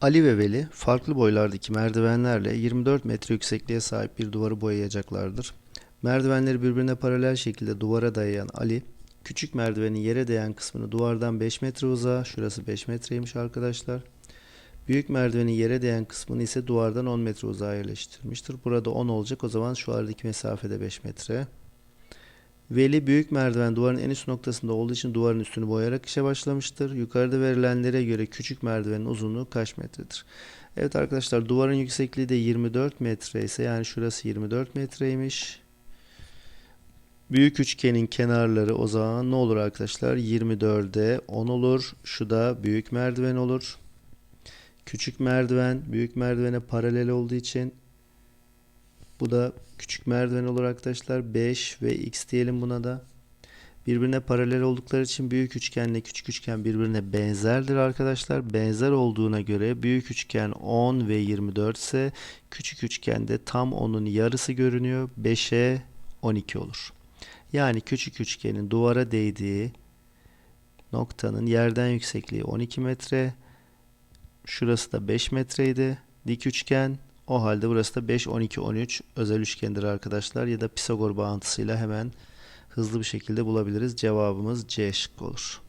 Ali ve Veli farklı boylardaki merdivenlerle 24 metre yüksekliğe sahip bir duvarı boyayacaklardır. Merdivenleri birbirine paralel şekilde duvara dayayan Ali, küçük merdivenin yere değen kısmını duvardan 5 metre uzağa, şurası 5 metreymiş arkadaşlar. Büyük merdivenin yere değen kısmını ise duvardan 10 metre uzağa yerleştirmiştir. Burada 10 olacak o zaman şu aradaki mesafe de 5 metre. Veli büyük merdiven duvarın en üst noktasında olduğu için duvarın üstünü boyayarak işe başlamıştır. Yukarıda verilenlere göre küçük merdivenin uzunluğu kaç metredir? Evet arkadaşlar duvarın yüksekliği de 24 metre ise yani şurası 24 metreymiş. Büyük üçgenin kenarları o zaman ne olur arkadaşlar? 24'e 10 olur. Şu da büyük merdiven olur. Küçük merdiven büyük merdivene paralel olduğu için bu da küçük merdiven olur arkadaşlar. 5 ve x diyelim buna da. Birbirine paralel oldukları için büyük üçgenle küçük üçgen birbirine benzerdir arkadaşlar. Benzer olduğuna göre büyük üçgen 10 ve 24 ise küçük üçgende tam onun yarısı görünüyor. 5'e 12 olur. Yani küçük üçgenin duvara değdiği noktanın yerden yüksekliği 12 metre. Şurası da 5 metreydi. Dik üçgen o halde burası da 5, 12, 13 özel üçgendir arkadaşlar. Ya da Pisagor bağıntısıyla hemen hızlı bir şekilde bulabiliriz. Cevabımız C şıkkı olur.